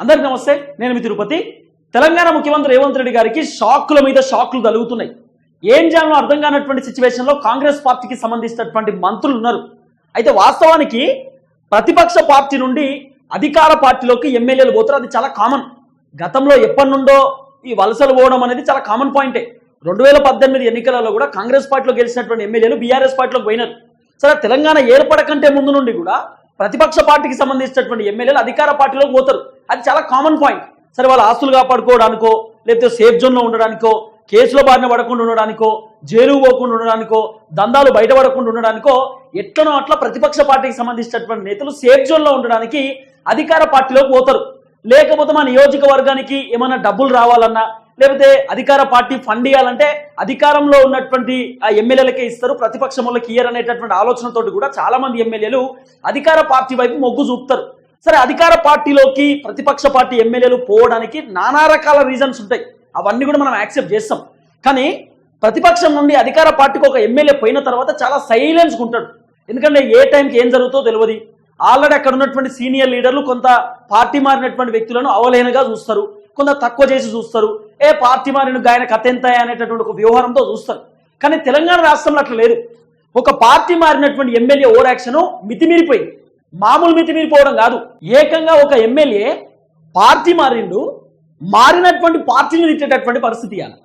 అందరికీ నమస్తే నేను మీ తిరుపతి. తెలంగాణ ముఖ్యమంత్రి రేవంత్ రెడ్డి గారికి షాకుల మీద షాకులు తలుగుతున్నాయి ఏం చేయాలో అర్థం కానటువంటి సిచ్యువేషన్లో కాంగ్రెస్ పార్టీకి సంబంధించినటువంటి మంత్రులు ఉన్నారు. అయితే వాస్తవానికి ప్రతిపక్ష పార్టీ నుండి అధికార పార్టీలోకి ఎమ్మెల్యేలు పోతారు. అది చాలా కామన్ గతంలో ఎప్పటి నుండో ఈ వలసలు పోవడం అనేది చాలా కామన్ పాయింటే రెండు వేల పద్దెనిమిది ఎన్నికలలో కూడా కాంగ్రెస్ పార్టీలో గెలిచినటువంటి ఎమ్మెల్యేలు బీఆర్ఎస్ పార్టీలోకి పోయినారు. సరే తెలంగాణ ఏర్పడకంటే ముందు నుండి కూడా ప్రతిపక్ష పార్టీకి సంబంధించినటువంటి ఎమ్మెల్యేలు అధికార పార్టీలోకి పోతారు. అది చాలా కామన్ పాయింట్ సరే వాళ్ళ ఆస్తులు కాపాడుకోవడానికో లేకపోతే సేఫ్ జోన్లో ఉండడానికో కేసులో బారిన పడకుండా ఉండడానికో జైలు పోకుండా ఉండడానికో దందాలు బయటపడకుండా ఉండడానికో ఎట్లనో అట్లా ప్రతిపక్ష పార్టీకి సంబంధించినటువంటి నేతలు సేఫ్ జోన్లో ఉండడానికి అధికార పార్టీలోకి పోతారు. లేకపోతే మా నియోజకవర్గానికి ఏమైనా డబ్బులు రావాలన్నా లేకపోతే అధికార పార్టీ ఫండ్ ఇవ్వాలంటే అధికారంలో ఉన్నటువంటి ఆ ఎమ్మెల్యేలకే ఇస్తారు ప్రతిపక్షంలోకి ఇయ్యరు అనేటటువంటి ఆలోచనతోటి కూడా చాలా మంది ఎమ్మెల్యేలు అధికార పార్టీ వైపు మొగ్గు చూపుతారు. సరే అధికార పార్టీలోకి ప్రతిపక్ష పార్టీ ఎమ్మెల్యేలు పోవడానికి నానా రకాల రీజన్స్ ఉంటాయి. అవన్నీ కూడా మనం యాక్సెప్ట్ చేస్తాం. కానీ ప్రతిపక్షం నుండి అధికార పార్టీకి ఒక ఎమ్మెల్యే పోయిన తర్వాత చాలా సైలెన్స్గా ఉంటాడు. ఎందుకంటే ఏ టైంకి ఏం జరుగుతుందో తెలియదు ఆల్రెడీ అక్కడ ఉన్నటువంటి సీనియర్ లీడర్లు కొంత పార్టీ మారినటువంటి వ్యక్తులను అవలేనగా చూస్తారు. కొంత తక్కువ చేసి చూస్తారు. ఏ పార్టీ మారిన గాయన కథ ఎంత అనేటటువంటి ఒక వ్యవహారంతో చూస్తారు. కానీ తెలంగాణ రాష్ట్రంలో అట్లా లేదు. ఒక పార్టీ మారినటువంటి ఎమ్మెల్యే ఓవర్ యాక్షన్ మితిమీరిపోయింది. మామూలు మితిమీరిపోవడం కాదు. ఏకంగా ఒక ఎమ్మెల్యే పార్టీ మారిండు మారినటువంటి పార్టీని తిట్టేటటువంటి పరిస్థితి ఇవ్వాలి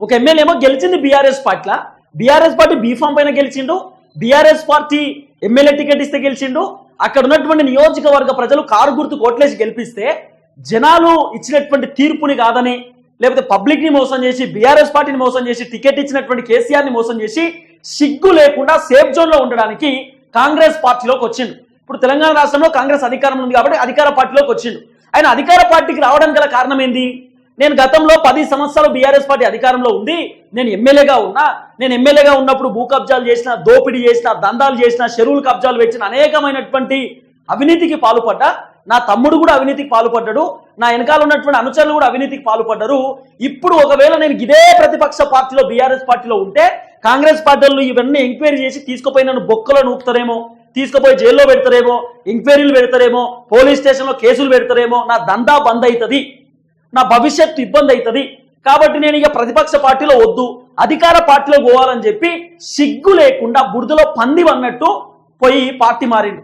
ఒక ఎమ్మెల్యే ఏమో గెలిచింది బీఆర్ఎస్ పార్టీలా బీఆర్ఎస్ పార్టీ బీఫామ్ పైన గెలిచిండు బీఆర్ఎస్ పార్టీ ఎమ్మెల్యే టికెట్ ఇస్తే గెలిచిండు అక్కడ ఉన్నటువంటి నియోజకవర్గ ప్రజలు కారు గుర్తు కోట్లేసి గెలిపిస్తే జనాలు ఇచ్చినటువంటి తీర్పుని కాదని లేకపోతే పబ్లిక్ని మోసం చేసి బీఆర్ఎస్ పార్టీని మోసం చేసి టికెట్ ఇచ్చినటువంటి కేసీఆర్ని మోసం చేసి సిగ్గు లేకుండా సేఫ్ జోన్లో ఉండడానికి కాంగ్రెస్ పార్టీలోకి వచ్చిండు. ఇప్పుడు తెలంగాణ రాష్ట్రంలో కాంగ్రెస్ అధికారం ఉంది కాబట్టి అధికార పార్టీలోకి వచ్చిండు. ఆయన అధికార పార్టీకి రావడానికి గల కారణం ఏంది? నేను గతంలో పది సంవత్సరాలు బీఆర్ఎస్ పార్టీ అధికారంలో ఉంది నేను ఎమ్మెల్యేగా ఉన్నా నేను ఎమ్మెల్యేగా ఉన్నప్పుడు భూ కబ్జాలు చేసిన దోపిడీ చేసిన దందాలు చేసిన చెరువులు కబ్జాలు పెట్టిన అనేకమైనటువంటి అవినీతికి పాల్పడ్డా నా తమ్ముడు కూడా అవినీతికి పాల్పడ్డాడు నా వెనకాల ఉన్నటువంటి అనుచరులు కూడా అవినీతికి పాల్పడ్డారు. ఇప్పుడు ఒకవేళ నేను ఇదే ప్రతిపక్ష పార్టీలో బీఆర్ఎస్ పార్టీలో ఉంటే కాంగ్రెస్ పార్టీలు ఇవన్నీ ఎంక్వైరీ చేసి తీసుకుపోయి నన్ను బొక్కలో నూపుతారేమో తీసుకుపోయి జైల్లో పెడతారేమో ఎంక్వైరీలు పెడతారేమో పోలీస్ స్టేషన్లో కేసులు పెడతారేమో నా దందా బంద్ అవుతుంది నా భవిష్యత్తు ఇబ్బంది అవుతుంది కాబట్టి నేను ఇక ప్రతిపక్ష పార్టీలో వద్దు అధికార పార్టీలో పోవాలని చెప్పి సిగ్గు లేకుండా బురదలో పంది అన్నట్టు పోయి పార్టీ మారిండు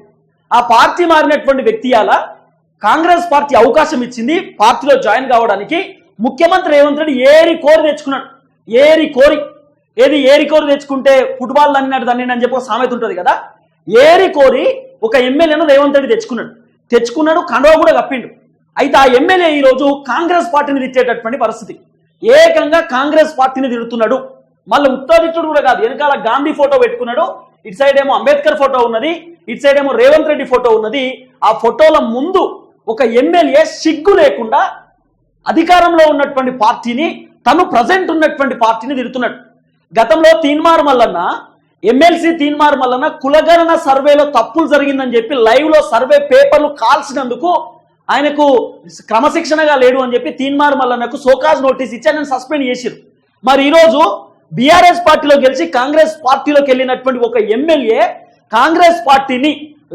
ఆ పార్టీ మారినటువంటి వ్యక్తి అలా కాంగ్రెస్ పార్టీ అవకాశం ఇచ్చింది పార్టీలో జాయిన్ కావడానికి. ముఖ్యమంత్రి రేవంత్ రెడ్డి ఏరి కోరి తెచ్చుకున్నాడు. ఏరి కోరి. ఏది ఏరి కోరి తెచ్చుకుంటే ఫుట్బాల్ అన్నట్టు దాన్ని అని చెప్పి సామెత ఉంటుంది కదా. ఏరి కోరి ఒక ఎమ్మెల్యేను రేవంత్ రెడ్డి తెచ్చుకున్నాడు. తెచ్చుకున్నాడు కండవ కూడా కప్పిండు. అయితే ఆ ఎమ్మెల్యే ఈరోజు కాంగ్రెస్ పార్టీని తిట్టేటటువంటి పరిస్థితి. ఏకంగా కాంగ్రెస్ పార్టీని తిడుతున్నాడు. మళ్ళీ ఉత్తరాదిత్యుడు కూడా కాదు వెనకాల గాంధీ ఫోటో పెట్టుకున్నాడు ఇటు సైడ్ ఏమో అంబేద్కర్ ఫోటో ఉన్నది ఇటు సైడ్ ఏమో రేవంత్ రెడ్డి ఫోటో ఉన్నది. ఆ ఫోటోల ముందు ఒక ఎమ్మెల్యే సిగ్గు లేకుండా అధికారంలో ఉన్నటువంటి పార్టీని తను ప్రజెంట్ ఉన్నటువంటి పార్టీని తిడుతున్నాడు. గతంలో తీన్మార్ మల్లన్న ఎమ్మెల్సీ తీన్మార్ మల్లన్న కులగణన సర్వేలో తప్పులు జరిగిందని చెప్పి లైవ్లో సర్వే పేపర్లు కాల్చినందుకు ఆయనకు క్రమశిక్షణగా లేడు అని చెప్పి తీన్మార్ మల్లన్నకు సోకాజ్ నోటీస్ ఇచ్చి ఆయన సస్పెండ్ చేసిరు. మరి ఈరోజు బీఆర్ఎస్ పార్టీలో గెలిచి కాంగ్రెస్ పార్టీలోకి వెళ్ళినటువంటి ఒక ఎమ్మెల్యే కాంగ్రెస్ పార్టీని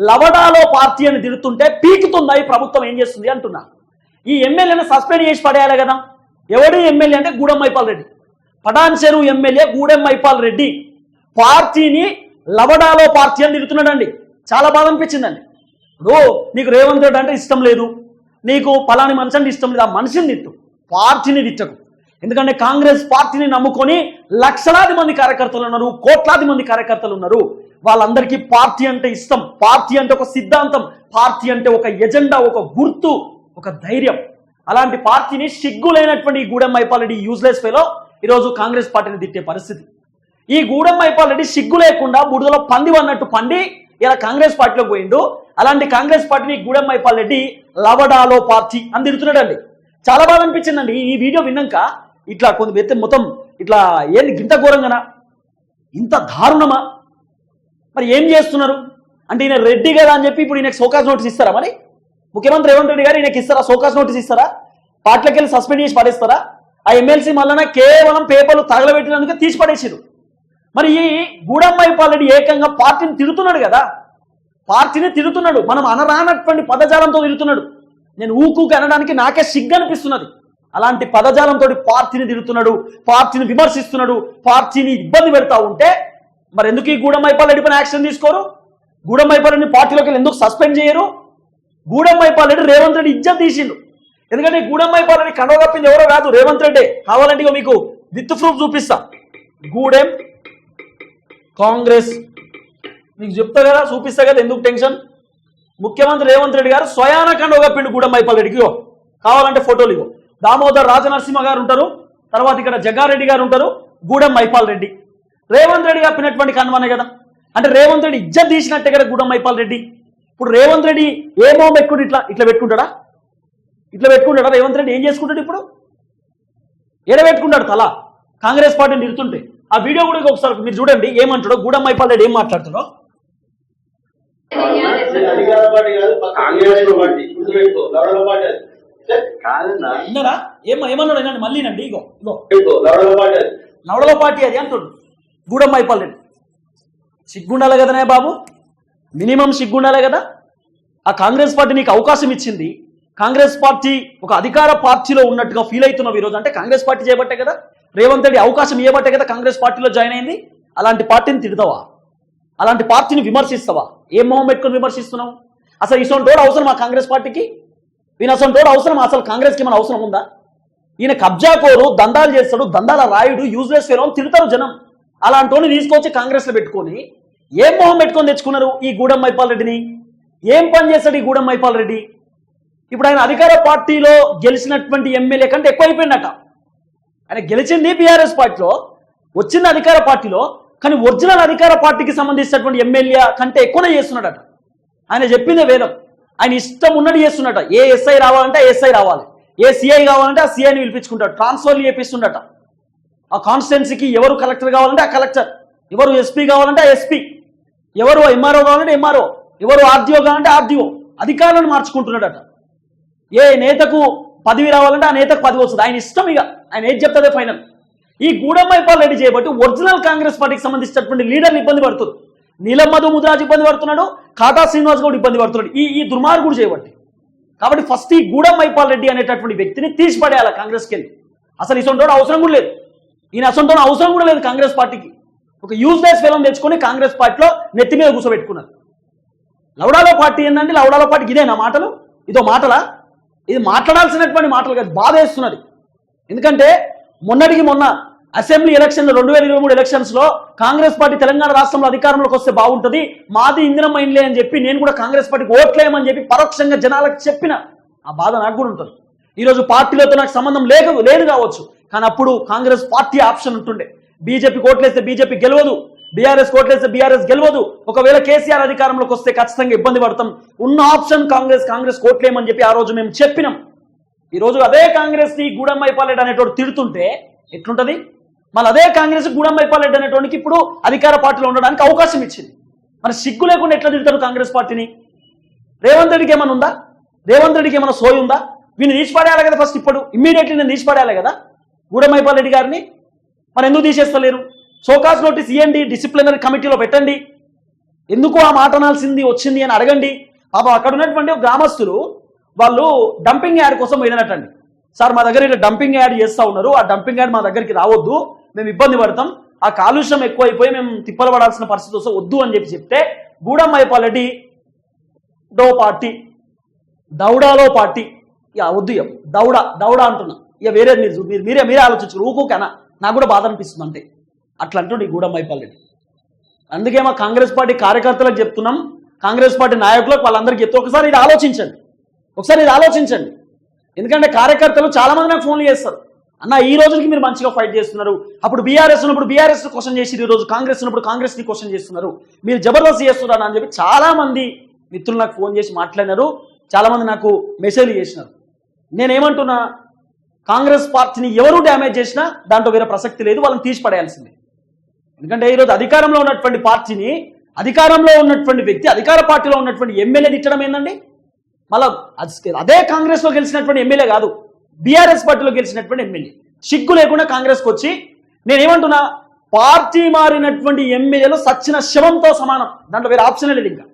లవడాలో పార్టీ అని తిడుతుంటే పీకుతుందా ఈ ప్రభుత్వం ఏం చేస్తుంది అంటున్నా. ఈ ఎమ్మెల్యేని సస్పెండ్ చేసి పడేయాలి కదా. ఎవడు ఎమ్మెల్యే అంటే గూడెం మైపాల్ రెడ్డి. పటాన్ చెరువు ఎమ్మెల్యే గూడెం మైపాల్ రెడ్డి. పార్టీని లవడాలో పార్టీ అని తిడుతున్నాడండి. చాలా బాధ అనిపించిందండి. రో నీకు రేవంత్ రెడ్డి అంటే ఇష్టం లేదు. నీకు పలాని మనిషి అంటే ఇష్టం లేదు. ఆ మనిషిని తిట్టు. పార్టీని తిట్టకు. ఎందుకంటే కాంగ్రెస్ పార్టీని నమ్ముకొని లక్షలాది మంది కార్యకర్తలు ఉన్నారు కోట్లాది మంది కార్యకర్తలు ఉన్నారు. వాళ్ళందరికీ పార్టీ అంటే ఇష్టం. పార్టీ అంటే ఒక సిద్ధాంతం. పార్టీ అంటే ఒక ఎజెండా ఒక గుర్తు ఒక ధైర్యం. అలాంటి పార్టీని సిగ్గులైనటువంటి గూడెం మైపాలరెడ్డి యూజ్లెస్ ఫెలో ఈరోజు కాంగ్రెస్ పార్టీని తిట్టే పరిస్థితి. ఈ గూడెం మైపాలరెడ్డి సిగ్గు లేకుండా బుడదలో పంది అన్నట్టు పండి ఇలా కాంగ్రెస్ పార్టీలో పోయిండు. అలాంటి Congress party Gudem Mahipal Reddy లవడాలో party అని తిడుతున్నాడండి. చాలా బాగా అనిపించిందండి. ఈ వీడియో విన్నాక ఇట్లా కొంత వ్యక్తి మొత్తం ఇట్లా ఏంది గింత ఘోరంగానా? ఇంత దారుణమా? మరి ఏం చేస్తున్నారు? అంటే ఈయన రెడ్డి కదా అని చెప్పి ఇప్పుడు ఈయనకు సోకాస్ నోటీస్ ఇస్తారా మరి? ముఖ్యమంత్రి రేవంత్ రెడ్డి గారు ఈయనకి ఇస్తారా? సోకాస్ నోటీస్ ఇస్తారా? పార్టీలకు వెళ్ళి సస్పెండ్ చేసి పడేస్తారా? ఆ ఎమ్మెల్సీ మళ్ళా కేవలం పేపర్లు తగలబెట్టినందుకే తీసి పడేసారు మరి ఈ గూడమ్మైపాలరెడ్డి ఏకంగా పార్టీని తిడుతున్నాడు కదా. పార్టీని తిడుతున్నాడు మనం అనరానటువంటి పదజాలంతో తిడుతున్నాడు నేను ఊకూకి అనడానికి నాకే సిగ్గు అనిపిస్తున్నది అలాంటి పదజాలంతో పార్టీని తిరుగుతున్నాడు పార్టీని విమర్శిస్తున్నాడు పార్టీని ఇబ్బంది పెడతా ఉంటే మరి ఎందుకు ఈ గూడెం పైన యాక్షన్ తీసుకోరు? గూడెం పార్టీలోకి వెళ్ళి ఎందుకు సస్పెండ్ చేయరు? గూడెం రేవంత్ రెడ్డి ఇజ్జత్ తీసిండు. ఎందుకంటే ఈ గూడెం రెడ్డి కండవ కప్పింది ఎవరో కాదు రేవంత్ రెడ్డి. కావాలంటే మీకు విత్ ప్రూఫ్ చూపిస్తా. గూడెం కాంగ్రెస్. మీకు చెప్తా కదా చూపిస్తా కదా ఎందుకు టెన్షన్? ముఖ్యమంత్రి రేవంత్ రెడ్డి గారు స్వయాన కండవ కప్పిండు గూడెం రెడ్డికి కావాలంటే ఫోటోలు ఇగో దామోదర్ రాజనరసింహ గారు ఉంటారు తర్వాత ఇక్కడ జగ్గారెడ్డి గారు ఉంటారు గూడెం మైపాల్ రెడ్డి. రేవంత్ రెడ్డి కప్పినటువంటి కనుమనే కదా. అంటే రేవంత్ రెడ్డి ఇజ్జత్ తీసినట్టే కదా గూడెం మైపాల్ రెడ్డి. ఇప్పుడు రేవంత్ రెడ్డి ఏమో పెట్టుకుంటే ఇట్లా ఇట్లా పెట్టుకుంటాడా? ఇట్లా పెట్టుకుంటాడా? రేవంత్ రెడ్డి ఏం చేసుకుంటాడు ఇప్పుడు? ఏడ పెట్టుకుంటాడు తల. కాంగ్రెస్ పార్టీని నిరుతుంటే ఆ వీడియో కూడా ఒకసారి మీరు చూడండి. ఏమంటాడో గూడెం మైపాల్ రెడ్డి ఏం మాట్లాడుతున్నాడో? విన్నారా? ఏం ఏమన్నాడు? వినండి మళ్ళీనండి ఇగో ఇగో. పెట్టుకో పార్టీ అది నవడల పార్టీ అది రెడ్డి సిగ్గుండాలి కదనే బాబు? మినిమం సిగ్గుండాలి కదా? ఆ కాంగ్రెస్ పార్టీ నీకు అవకాశం ఇచ్చింది. కాంగ్రెస్ పార్టీ ఒక అధికార పార్టీలో ఉన్నట్టుగా ఫీల్ అవుతున్నావు ఈరోజు. అంటే కాంగ్రెస్ పార్టీ చేయబట్టే కదా? రేవంత్ రెడ్డి అవకాశం ఇవ్వబట్టే కదా కాంగ్రెస్ పార్టీలో జాయిన్ అయింది? అలాంటి పార్టీని తిడతావా? అలాంటి పార్టీని విమర్శిస్తావా? ఏం మొహం పెట్టుకొని విమర్శిస్తున్నావు? అసలు ఇసొంటోడు అవసరం ఆ కాంగ్రెస్ పార్టీకి? ఈయన అసొంటోడు అవసరం అసలు కాంగ్రెస్కి మన అవసరం ఉందా? ఈయన కబ్జాకోరు దందాలు చేస్తాడు దందాల రాయుడు యూజ్లెస్ ఫెలో తిడతారు జనం. అలాంటి తీసుకొచ్చి కాంగ్రెస్లో పెట్టుకొని ఏం మొహం పెట్టుకొని తెచ్చుకున్నారు ఈ గూడెం మైపాల్ రెడ్డిని? ఏం పని చేస్తాడు ఈ గూడెం మైపాల్ రెడ్డి? ఇప్పుడు ఆయన అధికార పార్టీలో గెలిచినటువంటి ఎమ్మెల్యే కంటే ఎక్కువ అయిపోయిందట ఆయన గెలిచింది బీఆర్ఎస్ పార్టీలో వచ్చింది అధికార పార్టీలో కానీ ఒరిజినల్ అధికార పార్టీకి సంబంధించినటువంటి ఎమ్మెల్యే కంటే ఎక్కువనే చేస్తున్నాడట. ఆయన చెప్పిందే వేదం. ఆయన ఇష్టం ఉన్నట్టు చేస్తున్నట ఏ ఎస్ఐ రావాలంటే ఎస్ఐ రావాలి. ఏ సిఐ కావాలంటే ఆ సిఐని పిలిపించుకుంటాడు. ట్రాన్స్ఫర్లు చేపిస్తుండట. ఆ కాన్స్టిట్యున్సీకి ఎవరు కలెక్టర్ కావాలంటే ఆ కలెక్టర్ ఎవరు ఎస్పీ కావాలంటే ఆ ఎస్పీ ఎవరు ఎంఆర్ఓ కావాలంటే ఎంఆర్ఓ ఎవరు ఆర్డీఓ కావాలంటే ఆర్డీఓ అధికారులను మార్చుకుంటున్నాడట. ఏ నేతకు పదవి రావాలంటే ఆ నేతకు పదవి వస్తుంది. ఆయన ఇష్టం ఇక. ఆయన ఏది చెప్తాదే ఫైనల్. ఈ గూడమ్మైపాల్ రెడ్డి చేయబట్టి ఒరిజినల్ కాంగ్రెస్ పార్టీకి సంబంధించినటువంటి లీడర్లు ఇబ్బంది పడుతుంది. నీలం మధు ముదిరాజ్ ఇబ్బంది పడుతున్నాడు కాటా శ్రీనివాస్ గౌడ్ ఇబ్బంది పడుతున్నాడు. ఈ ఈ దుర్మార్గుడు చేయబట్టి. కాబట్టి ఫస్ట్ ఈ గూడమ్మైపాల్ రెడ్డి అనేటటువంటి వ్యక్తిని తీసిపడేయాలి కాంగ్రెస్కి వెళ్ళి. అసలు ఇసొంటోడు అవసరం కూడా లేదు. ఈయన అసొంటోడు అవసరం కూడా లేదు కాంగ్రెస్ పార్టీకి. ఒక యూజ్లెస్ ఫెలం తెచ్చుకొని కాంగ్రెస్ పార్టీలో నెత్తి మీద కూర్చోబెట్టుకున్నారు. లౌడాలో పార్టీ ఏందండి? లవడాలో పార్టీకి ఇదే నా మాటలు? ఇదో మాటలా? ఇది మాట్లాడాల్సినటువంటి మాటలు కాదు బాధ వేస్తున్నది ఎందుకంటే మొన్నటికి మొన్న అసెంబ్లీ ఎలక్షన్ రెండు వేల ఇరవై మూడు ఎలక్షన్స్లో కాంగ్రెస్ పార్టీ తెలంగాణ రాష్ట్రంలో అధికారంలోకి వస్తే బాగుంటుంది. మాది ఇందిరమ్మ ఇండ్లే అని చెప్పి నేను కూడా కాంగ్రెస్ పార్టీకి ఓట్లేయమని చెప్పి పరోక్షంగా జనాలకు చెప్పిన ఆ బాధ నాకు కూడా ఉంటుంది. ఈరోజు పార్టీలతో నాకు సంబంధం లేక లేదు కావచ్చు. కానీ అప్పుడు కాంగ్రెస్ పార్టీ ఆప్షన్ ఉంటుండే. బీజేపీ ఓట్లేస్తే బీజేపీ గెలవదు. బీఆర్ఎస్ కోట్లేస్తే బీఆర్ఎస్ గెలవదు. ఒకవేళ కేసీఆర్ అధికారంలోకి వస్తే ఖచ్చితంగా ఇబ్బంది పడతాం. ఉన్న ఆప్షన్ కాంగ్రెస్ కాంగ్రెస్ కోట్లేమని చెప్పి ఆ రోజు మేము చెప్పినాం. ఈ అదే కాంగ్రెస్ని గూడెం అనేటోడు తిడుతుంటే ఎట్లుంటది? మళ్ళీ అదే కాంగ్రెస్ గూడెం మైపాలెడ్డి అనేటోనికి ఇప్పుడు అధికార పార్టీలో ఉండడానికి అవకాశం ఇచ్చింది. మరి సిగ్గు లేకుండా ఎట్లా తిడతారు కాంగ్రెస్ పార్టీని? రేవంత్ రెడ్డికి ఏమైనా ఉందా? రేవంత్ రెడ్డికి ఏమైనా సోయి ఉందా? వీళ్ళు తీసిపడేయాలి కదా ఫస్ట్ ఇప్పుడు. ఇమ్మీడియట్లీ నేను తీసిపడేయాలి కదా గూడమైపాల్ రెడ్డి గారిని? మరి ఎందుకు తీసేస్తలేరు? సోకాస్ నోటీస్ ఇవ్వండి డిసిప్లినరీ కమిటీలో పెట్టండి. ఎందుకు ఆ మాట అనాల్సింది వచ్చింది అని అడగండి. పాపం అక్కడ ఉన్నటువంటి గ్రామస్తులు వాళ్ళు డంపింగ్ యాడ్ కోసం వెళ్ళినట్టండి. సార్ మా దగ్గర ఇట్లా డంపింగ్ యాడ్ చేస్తూ ఉన్నారు. ఆ డంపింగ్ యాడ్ మా దగ్గరికి రావద్దు. మేము ఇబ్బంది పడతాం. ఆ కాలుష్యం ఎక్కువైపోయి మేము తిప్పలు పడాల్సిన పరిస్థితి వస్తే వద్దు అని చెప్పి చెప్తే గూడెం డో పార్టీ దౌడాలో పార్టీ. ఇక వద్దు ఇక. దౌడ దౌడ అంటున్నా. ఇక వేరే మీరు మీరు మీరే మీరే ఆలోచించారు. ఊకోకేనా? నాకు కూడా బాధ అనిపిస్తుంది అంతే. అట్లా అంటుండే ఈ అందుకే మా కాంగ్రెస్ పార్టీ కార్యకర్తలకు చెప్తున్నాం. కాంగ్రెస్ పార్టీ నాయకులకు వాళ్ళందరికీ చెప్తే ఒకసారి ఇది ఆలోచించండి. ఒకసారి ఇది ఆలోచించండి. ఎందుకంటే కార్యకర్తలు చాలా మంది నాకు ఫోన్లు చేస్తారు. అన్న ఈ రోజుకి మీరు మంచిగా ఫైట్ చేస్తున్నారు. అప్పుడు బీఆర్ఎస్ ఉన్నప్పుడు బీఆర్ఎస్ క్వశ్చన్ చేసి ఈ రోజు. కాంగ్రెస్ ఉన్నప్పుడు కాంగ్రెస్ని క్వశ్చన్ చేస్తున్నారు. మీరు జబర్దస్త్ చేస్తున్నారు? అని చెప్పి చాలా మంది మిత్రులు నాకు ఫోన్ చేసి మాట్లాడినారు. చాలా మంది నాకు మెసేజ్లు చేసినారు. నేనేమంటున్నా? కాంగ్రెస్ పార్టీని ఎవరు డ్యామేజ్ చేసినా దాంట్లో వేరే ప్రసక్తి లేదు. వాళ్ళని తీసి పడేయాల్సిందే ఎందుకంటే ఈరోజు అధికారంలో ఉన్నటువంటి పార్టీని అధికారంలో ఉన్నటువంటి వ్యక్తి అధికార పార్టీలో ఉన్నటువంటి ఎమ్మెల్యే తిట్టడం ఏందండి? మళ్ళా అదే కాంగ్రెస్లో గెలిచినటువంటి ఎమ్మెల్యే కాదు బీఆర్ఎస్ పార్టీలో గెలిచినటువంటి ఎమ్మెల్యే. సిగ్గు లేకుండా కాంగ్రెస్కి వచ్చి నేనేమంటున్నా పార్టీ మారినటువంటి ఎమ్మెల్యేలు సచ్చిన శవంతో సమానం. దాంట్లో వేరే ఆప్షన్ లేదు ఇంకా.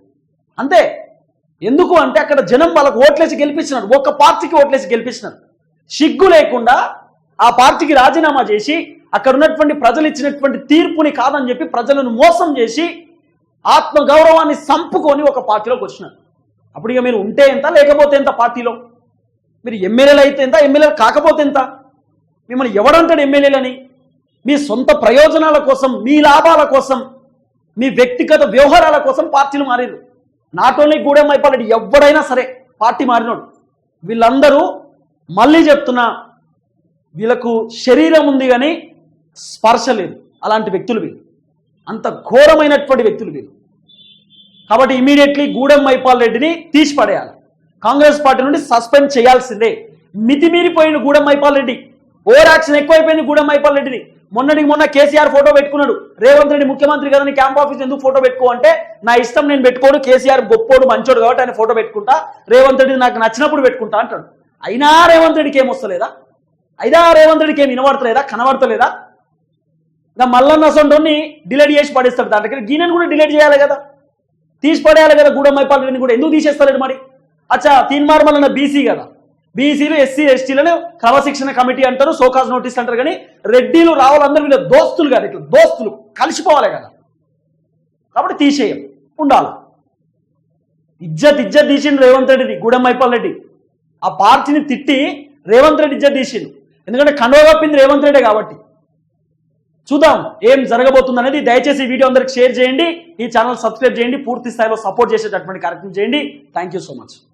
అంతే. ఎందుకు అంటే అక్కడ జనం వాళ్ళకు ఓట్లేసి గెలిపించినారు. ఒక్క పార్టీకి ఓట్లేసి గెలిపించినారు. సిగ్గు లేకుండా ఆ పార్టీకి రాజీనామా చేసి అక్కడ ఉన్నటువంటి ప్రజలు ఇచ్చినటువంటి తీర్పుని కాదని చెప్పి ప్రజలను మోసం చేసి ఆత్మగౌరవాన్ని సంపుకొని ఒక పార్టీలోకి వచ్చినారు. అప్పుడు ఇక మీరు ఉంటే ఎంత లేకపోతే ఎంత పార్టీలో? మీరు ఎమ్మెల్యేలు అయితే ఎంత ఎమ్మెల్యేలు కాకపోతే ఎంత? మిమ్మల్ని ఎవడంటాడు ఎమ్మెల్యేలని మీ సొంత ప్రయోజనాల కోసం మీ లాభాల కోసం మీ వ్యక్తిగత వ్యవహారాల కోసం పార్టీలు మారారు. నాట్ ఓన్లీ గూడెం అయిపోయాడు ఎవడైనా సరే పార్టీ మారినోడు. వీళ్ళందరూ మళ్ళీ చెప్తున్నా వీళ్ళకు శరీరం ఉంది కానీ స్పర్శ లేదు. అలాంటి వ్యక్తులు వీరు. అంత ఘోరమైనటువంటి వ్యక్తులు వీరు. కాబట్టి ఇమీడియట్లీ గూడెం మైపాల్ రెడ్డిని తీసి పడేయాలి. కాంగ్రెస్ పార్టీ నుండి సస్పెండ్ చేయాల్సిందే. మితిమీరిపోయిన గూడెం మైపాల్ రెడ్డి. ఓవర్ యాక్షన్ ఎక్కువైపోయింది గూడెం మైపాల్ రెడ్డిని. మొన్నటికి మొన్న కేసీఆర్ ఫోటో పెట్టుకున్నాడు. రేవంత్ రెడ్డి ముఖ్యమంత్రి కదని క్యాంప్ ఆఫీస్ ఎందుకు ఫోటో పెట్టుకో అంటే నా ఇష్టం నేను పెట్టుకోడు కేసీఆర్ గొప్పోడు మంచోడు కాబట్టి ఆయన ఫోటో పెట్టుకుంటా రేవంత్ రెడ్డి నాకు నచ్చినప్పుడు పెట్టుకుంటా అంటాడు. అయినా రేవంత్ రెడ్డికి ఏమొస్తలేదా అయినా రేవంత్ రెడ్డికి ఏం వినబడతలేదా? కనబడతలేదా? ఇంకా మల్లన్న సొంటోని డిలీట్ చేసి పడేస్తాడు. దాంట్లో గీనని కూడా డిలీట్ చేయాలి కదా. తీసి పడేయాలి కదా గూడమైపాలని కూడా. ఎందుకు తీసేస్తలేడు మరి? అచ్చా తీన్మార్ మల్లన్న బీసీ కదా. బీసీలు ఎస్సీ ఎస్టీలను క్రమశిక్షణ కమిటీ అంటారు సోకాజ్ నోటీస్ అంటారు కానీ రెడ్డిలు రావాలందరూ వీళ్ళ దోస్తులు కదా. ఇట్లా దోస్తులు కలిసిపోవాలి కదా. కాబట్టి తీసేయం. ఉండాలి. ఇజ్జత్ ఇజ్జత్ తీసిండు రేవంత్ రెడ్డిని గూడెమైపాల్ రెడ్డి. ఆ పార్టీని తిట్టి రేవంత్ రెడ్డి ఇజ్జత్ తీసిండు. ఎందుకంటే కండవ కప్పింది రేవంత్ రెడ్డి కాబట్టి. చూద్దాం ఏం జరగబోతుంది అనేది. దయచేసి వీడియో అందరికి షేర్ చేయండి. ఈ ఛానల్ సబ్స్క్రైబ్ చేయండి. పూర్తి స్థాయిలో సపోర్ట్ చేసేటటువంటి కార్యక్రమం చేయండి. Thank you so much